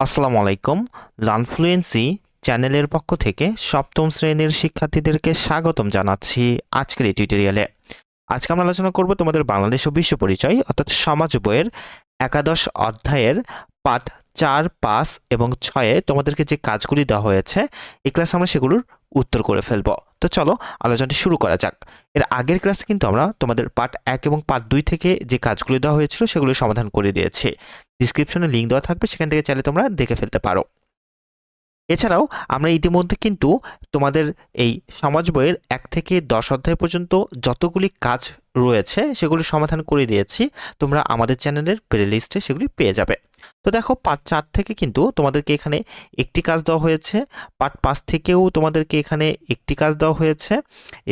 আসসালামু আলাইকুম। লানফ্লুয়েন্সি চ্যানেলের পক্ষ থেকে সপ্তম শ্রেণির শিক্ষার্থীদেরকে স্বাগতম জানাচ্ছি আজকের এই টিউটোরিয়ালে আজকে আমরা আলোচনা করব তোমাদের বাংলাদেশ ও বিশ্ব পরিচয়, অর্থাৎ সমাজ বইয়ের একাদশ অধ্যায়ের পাঠ চার, পাঁচ এবং ছয়ে তোমাদেরকে যে কাজগুলি দেওয়া হয়েছে, এই ক্লাসে আমরা সেগুলোর উত্তর করে ফেলব। তো চলো, আলোচনাটি শুরু করা যাক। এর আগের ক্লাসে কিন্তু আমরা তোমাদের পার্ট এক এবং পার্ট দুই থেকে যে কাজগুলো দেওয়া হয়েছিল সেগুলো সমাধান করে দিয়েছে। ডিসক্রিপশনে লিঙ্ক দেওয়া থাকবে, সেখান থেকে চাইলে তোমরা দেখে ফেলতে পারো। এছাড়াও আমরা ইতিমধ্যে কিন্তু তোমাদের এই সমাজ বইয়ের এক থেকে দশ অধ্যায় পর্যন্ত যতগুলি কাজ রয়েছে সেগুলি সমাধান করে দিয়েছি। তোমরা আমাদের চ্যানেলের প্লে লিস্টে সেগুলি পেয়ে যাবে। তো দেখো, পার্ট চার থেকে কিন্তু তোমাদেরকে এখানে একটি কাজ দেওয়া হয়েছে। পার্ট পাঁচ থেকেও তোমাদেরকে এখানে একটি কাজ দেওয়া হয়েছে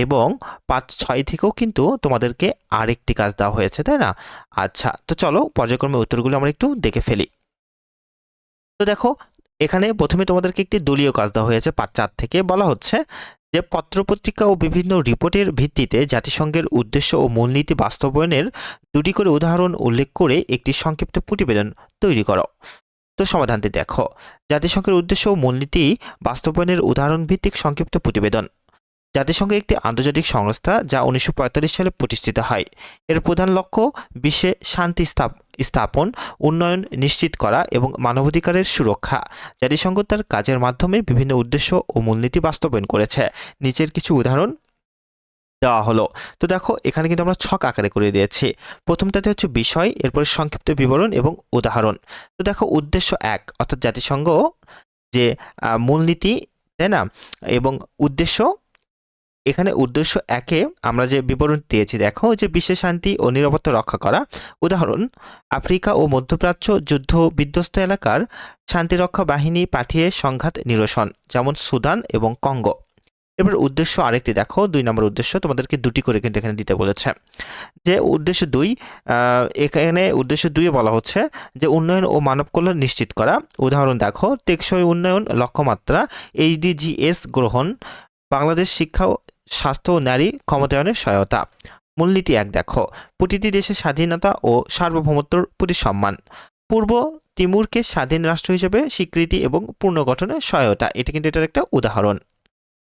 এবং পার্ট ছয় থেকেও কিন্তু তোমাদেরকে আরেকটি কাজ দেওয়া হয়েছে, তাই না? আচ্ছা তো চলো পর্যায়ক্রমে উত্তরগুলো আমরা একটু দেখে ফেলি। তো দেখো এখানে প্রথমে তোমাদেরকে একটি দলীয় কাজ দেওয়া হয়েছে পাঁচ চার থেকে। বলা হচ্ছে যে পত্রপত্রিকা ও বিভিন্ন রিপোর্টের ভিত্তিতে জাতিসংঘের উদ্দেশ্য ও মূলনীতি বাস্তবায়নের দুটি করে উদাহরণ উল্লেখ করে একটি সংক্ষিপ্ত প্রতিবেদন তৈরি করো। তো সমাধানটি দেখো। জাতিসংঘের উদ্দেশ্য ও মূলনীতি বাস্তবায়নের উদাহরণ ভিত্তিক সংক্ষিপ্ত প্রতিবেদন। জাতিসংঘ একটি আন্তর্জাতিক সংস্থা যা উনিশশো পঁয়তাল্লিশ সালে প্রতিষ্ঠিত হয়। এর প্রধান লক্ষ্য বিশ্বে শান্তি স্থাপ- স্থাপন, উন্নয়ন নিশ্চিত করা এবং মানবাধিকারের সুরক্ষা। জাতিসংঘ তার কাজের মাধ্যমে বিভিন্ন উদ্দেশ্য ও মূলনীতি বাস্তবায়ন করেছে। নিচের কিছু উদাহরণ দেওয়া হলো। তো দেখো, এখানে কিন্তু আমরা ছক আকারে করে দিয়েছি। প্রথমটাতে হচ্ছে বিষয়, এরপরে সংক্ষিপ্ত বিবরণ এবং উদাহরণ। তো দেখো, উদ্দেশ্য এক, অর্থাৎ জাতিসংঘ যে মূলনীতি, তাই না? এবং উদ্দেশ্য এখানে উদ্দেশ্য একে আমরা যে বিবরণ দিয়েছি, দেখো যে বিশ্বের শান্তি ও নিরাপত্তা রক্ষা করা। উদাহরণ, আফ্রিকা ও মধ্যপ্রাচ্য যুদ্ধ বিধ্বস্ত এলাকার শান্তিরক্ষা বাহিনী পাঠিয়ে সংঘাত নিরসন, যেমন সুদান এবং কঙ্গো। এবার উদ্দেশ্য আরেকটি, দেখো, দুই নম্বর উদ্দেশ্য তোমাদেরকে দুটি করে কিন্তু এখানে দিতে বলেছে। যে উদ্দেশ্য দুই এখানে উদ্দেশ্য দুইয়ে বলা হচ্ছে যে উন্নয়ন ও মানব কল্যাণ নিশ্চিত করা। উদাহরণ, দেখো, টেকসই উন্নয়ন, লক্ষ্যমাত্রা, এইচডিজিএস গ্রহণ, বাংলাদেশ শিক্ষা স্বাস্থ্য ও নারী ক্ষমতায়নের সহায়তা। মূলনীতি এক, দেখো। প্রতিটি দেশের স্বাধীনতা ও সার্বভৌমত্বর প্রতি সম্মান। পূর্ব তিমুরকে স্বাধীন রাষ্ট্র হিসেবে স্বীকৃতি এবং পুনর্গঠনের সহায়তা। এটা কিন্তু এটার একটা উদাহরণ।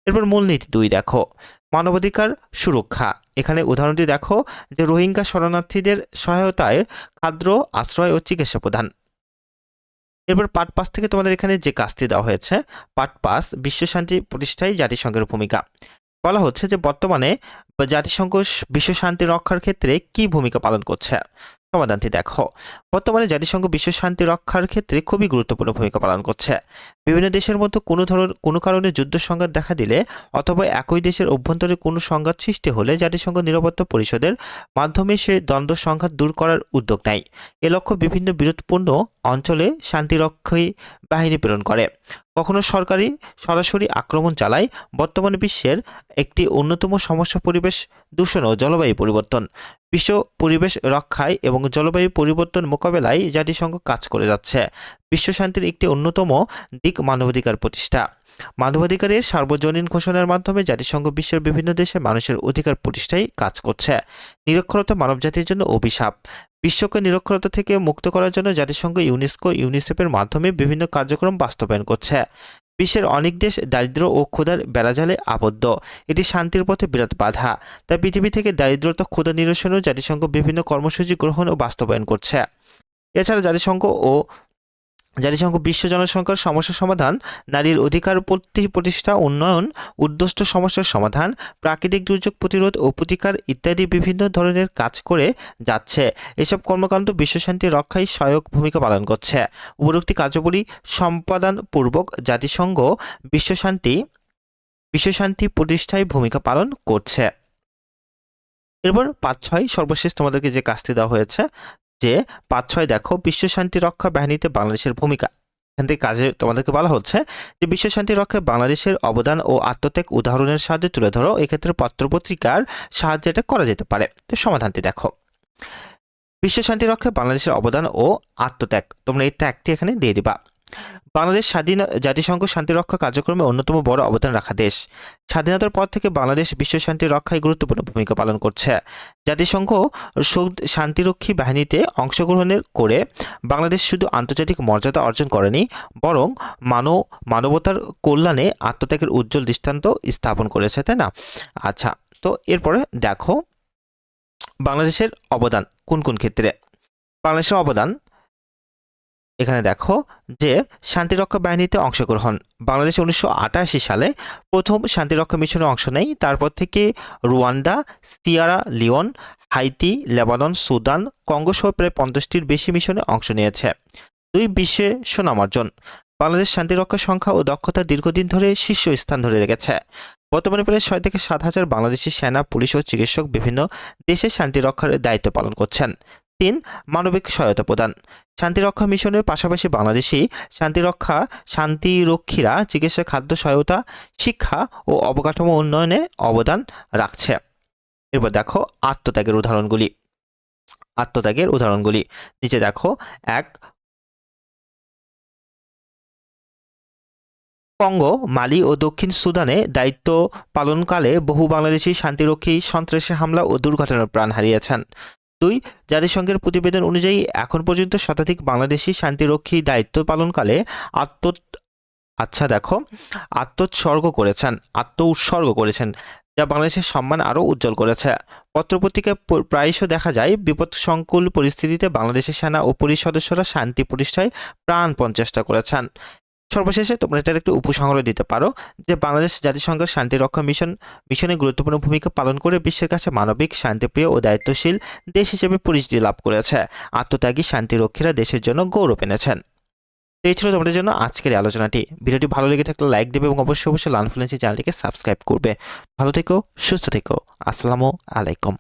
এরপর মূলনীতি দুই, দেখো। মানবাধিকার সুরক্ষা। এখানে উদাহরণটি দেখো যে রোহিঙ্গা শরণার্থীদের সহায়তায় খাদ্য, আশ্রয় ও চিকিৎসা প্রদান। এরপর পার্ট পাস থেকে তোমাদের এখানে যে কাজটি দেওয়া হয়েছে, পার্ট পাস বিশ্ব শান্তি প্রতিষ্ঠায় জাতিসংঘের ভূমিকা। বলা হচ্ছে যে বর্তমানে জাতিসংঘ বিশ্ব শান্তি রক্ষার ক্ষেত্রে কি ভূমিকা পালন করছে? সমাধানটি দেখো। বর্তমানে জাতিসংঘ বিশ্ব শান্তি রক্ষার ক্ষেত্রে খুবই গুরুত্বপূর্ণ ভূমিকা পালন করছে। বিভিন্ন দেশের মধ্যে কোনো ধরনের, কোনো কারণে যুদ্ধ সংঘাত দেখা দিলে অথবা একই দেশের অভ্যন্তরে কোনো সংঘাত সৃষ্টি হলে জাতিসংঘ নিরাপত্তা পরিষদের মাধ্যমে সে দ্বন্দ্ব সংঘাত দূর করার উদ্যোগ নেয়। এ লক্ষ্য বিভিন্ন বিরোধপূর্ণ অঞ্চলে শান্তিরক্ষী বাহিনী প্রেরণ করে। কখনো সরকারি সরাসরি আক্রমণ চালায়। বর্তমানে বিশ্বের একটি অন্যতম সমস্যা পরিবেশ দূষণ ও জলবায়ু পরিবর্তন। বিশ্ব পরিবেশ রক্ষায় এবং জলবায়ু পরিবর্তন মোকাবেলায় জাতিসংঘ কাজ করে যাচ্ছে। বিশ্ব শান্তির একটি অন্যতম দিক মানবাধিকার প্রতিষ্ঠা। মানবাধিকারের সার্বজনীন ঘোষণার মাধ্যমে জাতিসংঘ বিশ্বের বিভিন্ন দেশে মানুষের অধিকার প্রতিষ্ঠায় কাজ করছে। নিরক্ষরতা মানবজাতির জন্য অভিশাপ। বিশ্বকে নিরক্ষরতা থেকে মুক্ত করার জন্য জাতিসংঘ ইউনেস্কো ইউনিসেফের মাধ্যমে বিভিন্ন কার্যক্রম বাস্তবায়ন করছে। বিশ্বের অনেক দেশ দারিদ্র ও ক্ষুধার বেড়াজালে আবদ্ধ। এটি শান্তির পথে বিরাট বাধা। তাই পৃথিবী থেকে দারিদ্রতা, ক্ষুধা নিরসনেও জাতিসংঘ বিভিন্ন কর্মসূচি গ্রহণ ও বাস্তবায়ন করছে। এছাড়া জাতিসংঘ ও জাতিসংঘ বিশ্ব জনসংখ্যার সমস্যা সমাধান, নারীর অধিকার প্রতিষ্ঠা, উন্নয়ন, উদ্দষ্ট সমস্যার সমাধান, প্রাকৃতিক দুর্যোগ প্রতিরোধ ও প্রতিকার ইত্যাদি বিভিন্ন ধরনের কাজ করে যাচ্ছে। এসব কর্মকাণ্ড বিশ্বশান্তি রক্ষায় সহায়ক ভূমিকা পালন করছে। উপরোক্তি কার্যবলী সম্পাদনপূর্বক জাতিসংঘ বিশ্বশান্তি বিশ্বশান্তি প্রতিষ্ঠায় ভূমিকা পালন করছে। এরপর পাঁচ ছয় সর্বশেষ তোমাদেরকে যে কাজটি দেওয়া হয়েছে যে পাঁচ ছয় দেখো বিশ্ব শান্তি রক্ষা বাহিনীতে বাংলাদেশের ভূমিকা। এখান থেকে কাজে তোমাদেরকে বলা হচ্ছে যে বিশ্ব শান্তি রক্ষায় বাংলাদেশের অবদান ও আত্মত্যাগ উদাহরণের সাহায্যে তুলে ধরো। এক্ষেত্রে পত্রপত্রিকার সাহায্যে এটা করা যেতে পারে। তো সমাধানটি দেখো। বিশ্ব শান্তি রক্ষায় বাংলাদেশের অবদান ও আত্মত্যাগ। তোমরা এই ট্যাগটি এখানে দিয়ে দিবা। বাংলাদেশ স্বাধীন জাতিসংঘ শান্তিরক্ষা কার্যক্রমে অন্যতম বড় অবদান রাখা দেশ। স্বাধীনতার পর থেকে বাংলাদেশ বিশ্ব শান্তি রক্ষায় গুরুত্বপূর্ণ ভূমিকা পালন করছে। জাতিসংঘ শান্তিরক্ষী বাহিনীতে অংশগ্রহণের করে বাংলাদেশ শুধু আন্তর্জাতিক মর্যাদা অর্জন করেনি, বরং মানব, মানবতার কল্যাণে আত্মত্যাগের উজ্জ্বল দৃষ্টান্ত স্থাপন করেছে, তাই না? আচ্ছা তো এরপরে দেখো বাংলাদেশের অবদান কোন কোন ক্ষেত্রে? বাংলাদেশের অবদান এখানে দেখো যে শান্তিরক্ষা বাহিনীতে অংশগ্রহণ। বাংলাদেশ উনিশশো আটাশি সালে প্রথম শান্তিরক্ষা মিশনে অংশ নেয়। তারপর থেকে Rwanda, Sierra, Leone, Haiti, Lebanon, Sudan, Congo সহ প্রায় পঞ্চাশটির বেশি মিশনে অংশ নিয়েছে। দুই বিশ্বে সুনাম অর্জন বাংলাদেশ শান্তিরক্ষা সংখ্যা ও দক্ষতা দীর্ঘদিন ধরে শীর্ষ স্থান ধরে রেখেছে। বর্তমানে প্রায় ছয় থেকে সাত হাজার বাংলাদেশি সেনা, পুলিশ ও চিকিৎসক বিভিন্ন দেশে শান্তি রক্ষার দায়িত্ব পালন করছেন। তিন মানবিক সহায়তা প্রদান। শান্তিরক্ষা মিশনের পাশাপাশি বাংলাদেশি শান্তিরক্ষা শান্তিরক্ষীরা চিকিৎসা, খাদ্য সহায়তা, শিক্ষা ও অবকাঠামো উন্নয়নে অবদান রাখছে। এরপর দেখো আত্মত্যাগের উদাহরণগুলি। আত্মত্যাগের উদাহরণগুলি। নিচে দেখো এক, কঙ্গো, মালি ও দক্ষিণ সুদানে দায়িত্ব পালনকালে বহু বাংলাদেশি শান্তিরক্ষী সন্ত্রাসী হামলা ও দুর্ঘটনার প্রাণ হারিয়েছেন। দুই, জাতিসংঘের প্রতিবেদন অনুযায়ী এখন পর্যন্ত শতাধিক বাংলাদেশি শান্তিরক্ষী দায়িত্ব পালনকালে আত্ম আচ্ছা দেখো, আত্মোৎসর্গ করেছেন আত্ম উৎসর্গ করেছেন, যা বাংলাদেশের সম্মান আরও উজ্জ্বল করেছে। পত্রপত্রিকায় প্রায়শ দেখা যায় বিপদসংকুল পরিস্থিতিতে বাংলাদেশের সেনা ও পুলিশ সদস্যরা শান্তি প্রতিষ্ঠায় প্রাণপণ চেষ্টা করেছেন। সর্বশেষে তোমরা এটার একটু উপসংহার দিতে পারো যে বাংলাদেশ জাতিসংঘের শান্তি রক্ষা মিশন, মিশনে গুরুত্বপূর্ণ ভূমিকা পালন করে বিশ্বের কাছে মানবিক, শান্তিপ্রিয় ও দায়িত্বশীল দেশ হিসেবে পরিচিতি লাভ করেছে। আত্মত্যাগী, শান্তিরক্ষীরা দেশের জন্য গৌরব এনেছেন। এই ছিল তোমাদের জন্য আজকের আলোচনাটি। ভিডিওটি ভালো লেগে থাকলে লাইক দেবে এবং অবশ্যই অবশ্যই লানফ্লুয়েন্সি চ্যানেলটিকে সাবস্ক্রাইব করবে। ভালো থেকো, সুস্থ থেকো। আসসালামু আলাইকুম।